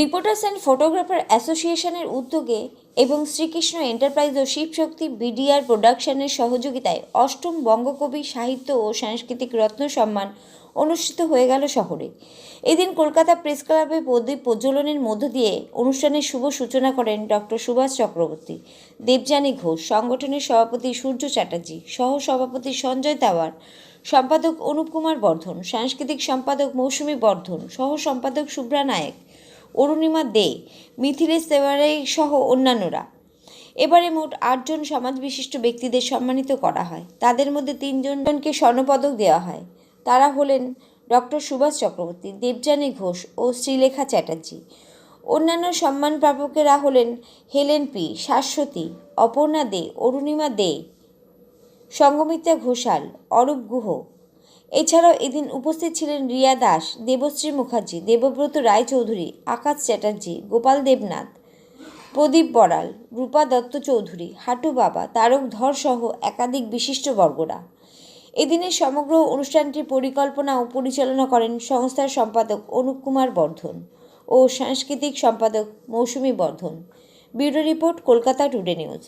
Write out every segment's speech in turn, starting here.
Reporters and photographer অ্যাসোসিয়েশনের উদ্যোগে এবং শ্রীকৃষ্ণ এন্টারপ্রাইজ ও শিবশক্তি বিডিআর প্রোডাকশনের সহযোগিতায় অষ্টম বঙ্গকবি সাহিত্য ও সাংস্কৃতিক রত্ন সম্মান অনুষ্ঠিত হয়ে গেল শহরে। এদিন কলকাতা প্রেস ক্লাবে প্রদীপ প্রজ্বলনের মধ্য দিয়ে অনুষ্ঠানের শুভ সূচনা করেন ডক্টর সুভাষ চক্রবর্তী, দেবযানী ঘোষ, সংগঠনের সভাপতি সূর্য চ্যাটার্জি সহ সভাপতি সঞ্জয় তাওয়ার, সম্পাদক অনুপ কুমার বর্ধন, সাংস্কৃতিক সম্পাদক মৌসুমী বর্ধন সহ সম্পাদক শুভ্রা নায়েক অরুণিমা দে, মিথিলেশ তেওয়ারাই সহ অন্যান্যরা। এবারে মোট আটজন সমাজ বিশিষ্ট ব্যক্তিদের সম্মানিত করা হয়। তাদের মধ্যে তিনজনকে স্বর্ণপদক দেওয়া হয়। তারা হলেন ডক্টর সুভাষ চক্রবর্তী, দেবযানী ঘোষ ও শ্রীলেখা চ্যাটার্জি। অন্যান্য সম্মান প্রাপকেরা হলেন হেলেন পি, শাশ্বতী, অপর্ণা দে, অরুণিমা দে, সঙ্গমিত্রা ঘোষাল, অরূপ গুহ এছাড়াও এদিন উপস্থিত ছিলেন রিয়া দাস, দেবশ্রী মুখার্জি, দেবব্রত রায়চৌধুরী, আকাশ চ্যাটার্জি, গোপাল দেবনাথ, প্রদীপ বড়াল, রূপা দত্ত চৌধুরী, হাটু বাবা, তারক ধর সহ একাধিক বিশিষ্ট বর্গরা। এদিনের সমগ্র অনুষ্ঠানটির পরিকল্পনা ও পরিচালনা করেন সংস্থার সম্পাদক অনুপ কুমার বর্ধন ও সাংস্কৃতিক সম্পাদক Mousumi Bardhan. Bureau report, Kolkata today news.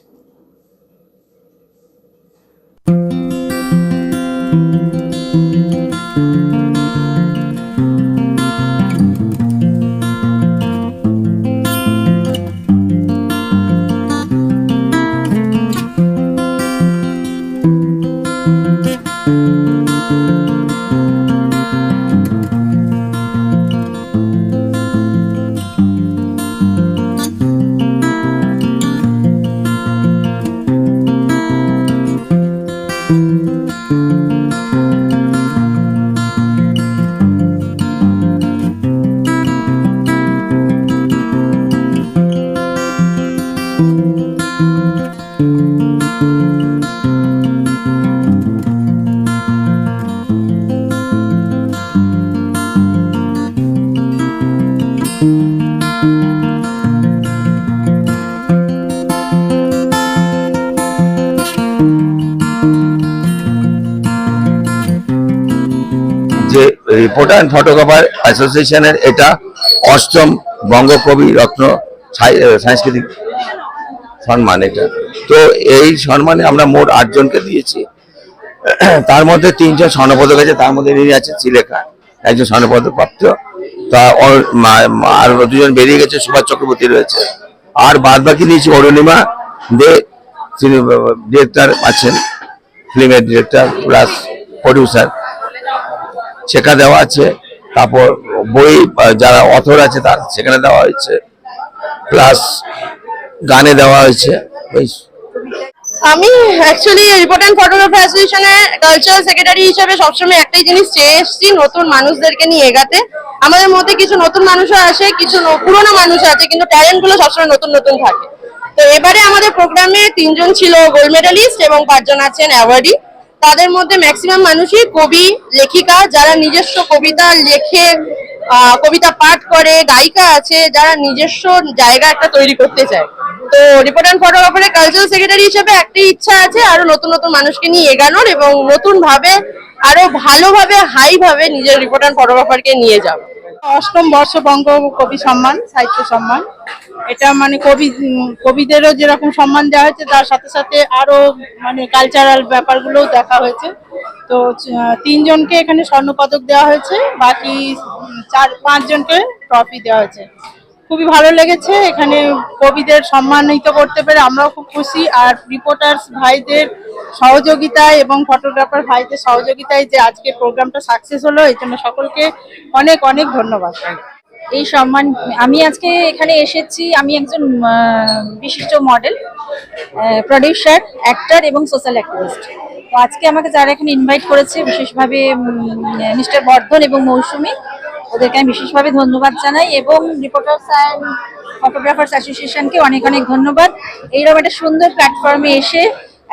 Reporter and photographer অ্যাসোসিয়েশনের এটা অষ্টম বঙ্গকবি রত্ন সাংস্কৃতিক সম্মান এটা। তো এই সম্মানে আমরা মোট আটজনকে দিয়েছি। তার মধ্যে তিনজন স্বর্ণপদক আছে, তার মধ্যে ইনি আছেন চিলেখা একজন স্বর্ণপদক প্রাপ্ত। তা আর দুজন বেরিয়ে গেছে, সুভাষ চক্রবর্তী রয়েছে। আর বাদ বাকি দিয়েছি অরুণিমা দে, তিনি ডিরেক্টর আছেন ফিল্মের ডিরেক্টর প্লাস প্রডিউসার শেখা দেওয়া আছে। তারপর বই যারা অথর আছে, তার সেখানে দেওয়া হয়েছে। প্লাস গানে দেওয়া হয়েছে। আমি অ্যাকচুয়ালি রিপোর্ট অ্যান্ড ফটোগ্রাফার অ্যাসোসিয়েশনের কালচারাল সেক্রেটারি হিসেবে সবসময় একটাই জিনিস চেয়ে এসেছি, নতুন মানুষদেরকে নিয়ে এগাতে। আমাদের মধ্যে কিছু নতুন মানুষও আসে, কিছু পুরনো মানুষ আছে, কিন্তু ট্যালেন্টগুলো সবসময় নতুন নতুন থাকে। তো এবারে আমাদের প্রোগ্রামে তিনজন ছিল গোল্ড মেডালিস্ট এবং পাঁচজন আছেন অ্যাওয়ার্ডি তাদের মধ্যে ম্যাক্সিমাম মানুষই কবি, লেখিকা, যারা নিজস্ব কবিতা লেখে কবিতা পাঠ করে, গায়িকা আছে, যারা নিজস্ব জায়গা একটা তৈরি করতে চায়। তো রিপোর্ট অ্যান্ড ফটোগ্রাফারের কালচারাল সেক্রেটারি হিসেবে একটি ইচ্ছা আছে আরও নতুন নতুন মানুষকে নিয়ে এগানোর এবং নতুন ভাবে আরও ভালোভাবে হাই ভাবে নিজের রিপোর্ট অ্যান্ড ফটোগ্রাফারকে নিয়ে যাওয়া। অষ্টম বর্ষ বঙ্গ কবি সম্মান, সাহিত্য সম্মান। এটা মানে কবি কবিদেরও যেরকম সম্মান দেওয়া হয়েছে, তার সাথে সাথে আরও মানে কালচারাল ব্যাপারগুলোও দেখা হয়েছে। তো তিনজনকে এখানে স্বর্ণপদক দেওয়া হয়েছে, বাকি চার, পাঁচজনকে ট্রফি দেওয়া হয়েছে। খুবই ভালো লেগেছে, এখানে কবিদের সম্মানিত করতে পেরে আমরাও খুব খুশি। আর রিপোর্টার্স ভাইদের সহযোগিতায় এবং ফটোগ্রাফার ভাইদের সহযোগিতায় যে আজকে প্রোগ্রামটা সাকসেস হলো এই জন্য সকলকে অনেক অনেক ধন্যবাদ। এই সম্মান, আমি আজকে এখানে এসেছি, আমি একজন বিশিষ্ট মডেল প্রডিউসার অ্যাক্টর এবং সোশ্যাল অ্যাক্টিভিস্ট তো আজকে আমাকে যারা এখানে ইনভাইট করেছে, বিশেষভাবে মিস্টার বর্ধন এবং মৌসুমী, ওদেরকে আমি বিশেষভাবে ধন্যবাদ জানাই এবং রিপোর্টার্স অ্যান্ড ফটোগ্রাফার্স অ্যাসোসিয়েশনকে অনেক অনেক ধন্যবাদ। এইরকম একটা সুন্দর প্ল্যাটফর্মে এসে,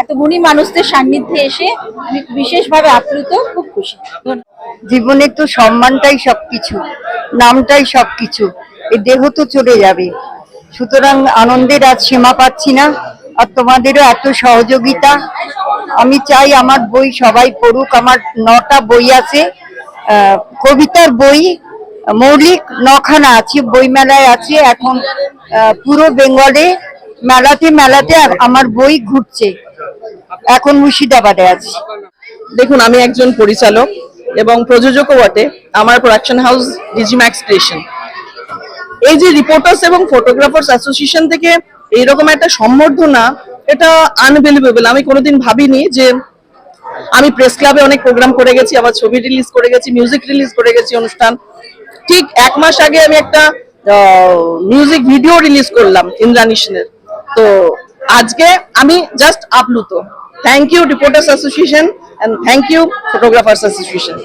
এত গুণী মানুষদের সান্নিধ্যে এসে, আমি বিশেষভাবে আপ্লুত, খুব খুশি। জীবনে তো সম্মানটাই সবকিছু। নামটাই সব কিছু এই দেহ তো চলে যাবে। সুতরাং আনন্দের আজ সীমা পাচ্ছি না, আর তোমাদেরও এত সহযোগিতা। আমি চাই আমার বই সবাই পড়ুক। আমার নটা বই আছে কবিতার বই, মৌলিক নখানা আছে, বইমেলায় আছে। এখন পুরো বেঙ্গলে মেলাতে মেলাতে আমার বই ঘুরছে। এখন মুর্শিদাবাদে আছি। দেখুন, আমি একজন পরিচালক। এবং প্রযোজকও বটে আমার প্রোডাকশন হাউস ডিজিম্যাক্স ক্রিয়েশন এই যে রিপোর্টার্স এবং ফটোগ্রাফার্স অ্যাসোসিয়েশন থেকে এইরকম একটা সম্বর্ধনা, এটা আনবিলিভেবল আমি কোনোদিন ভাবিনি যে আমি প্রেস ক্লাবে অনেক প্রোগ্রাম করে গেছি, আবার ছবি রিলিজ করে গেছি মিউজিক রিলিজ করে গেছি অনুষ্ঠান। ঠিক এক মাস আগে আমি একটা মিউজিক ভিডিও রিলিজ করলাম ইন্দ্রাণী সেনের। তো আজকে আমি জাস্ট আপ্লুত। Thank you reporters association and thank you photographers association